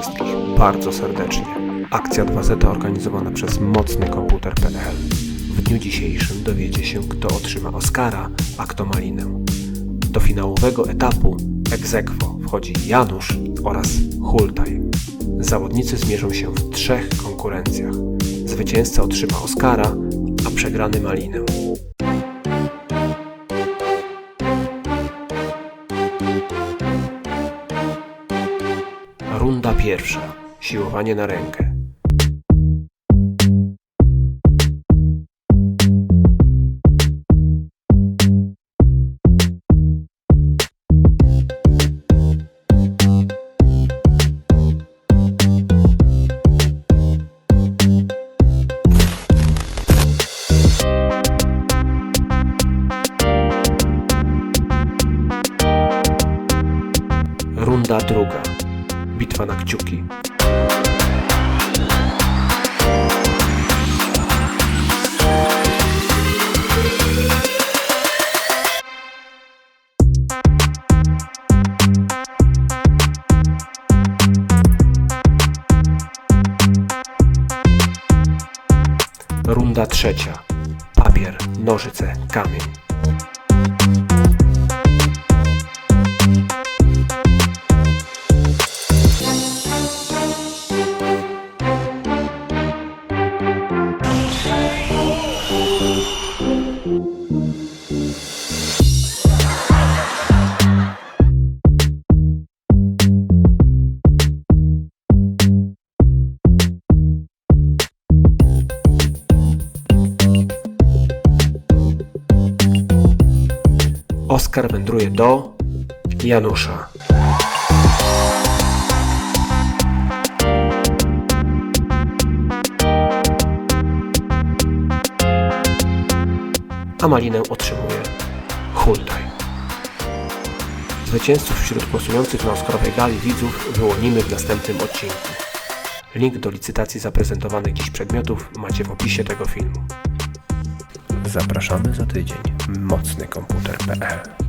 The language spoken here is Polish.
wszystkich bardzo serdecznie. Akcja 2Z organizowana przez mocnykomputer.pl. W dniu dzisiejszym dowiecie się, kto otrzyma Oscara, a kto Malinę. Do finałowego etapu aequo wchodzi Janusz oraz Hultaj. Zawodnicy zmierzą się w trzech konkurencjach. Zwycięzca otrzyma Oscara, a przegrany Malinę. Runda pierwsza. Siłowanie na rękę. Runda druga. Bitwa na kciuki. Runda trzecia. Papier, nożyce, kamień. Oskar wędruje do Janusza. A malinę otrzymuje Hultaj. Zwycięzców wśród głosujących na Oscarowej gali widzów wyłonimy w następnym odcinku. Link do licytacji zaprezentowanych dziś przedmiotów macie w opisie tego filmu. Zapraszamy za tydzień. Mocnykomputer.pl